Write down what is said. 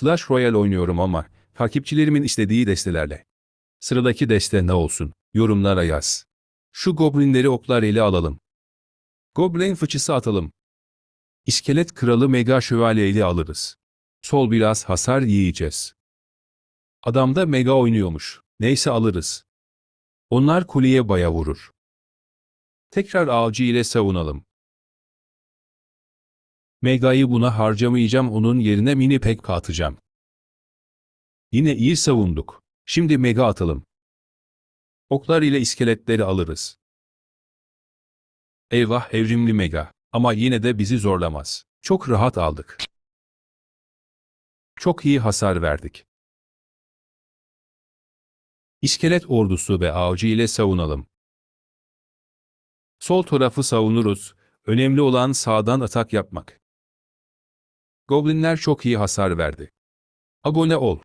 Clash Royale oynuyorum ama takipçilerimin istediği destelerle. Sıradaki deste ne olsun? Yorumlara yaz. Şu goblinleri oklar ele alalım. Goblin fıçısı atalım. İskelet kralı mega şövalyeyle alırız. Sol biraz hasar yiyeceğiz. Adam da mega oynuyormuş. Neyse alırız. Onlar kuleye baya vurur. Tekrar avcı ile savunalım. Mega'yı buna harcamayacağım onun yerine mini pek atacağım. Yine iyi savunduk. Şimdi mega atalım. Oklar ile iskeletleri alırız. Eyvah evrimli mega. Ama yine de bizi zorlamaz. Çok rahat aldık. Çok iyi hasar verdik. İskelet ordusu ve avcı ile savunalım. Sol tarafı savunuruz. Önemli olan sağdan atak yapmak. Goblinler çok iyi hasar verdi. Abone ol.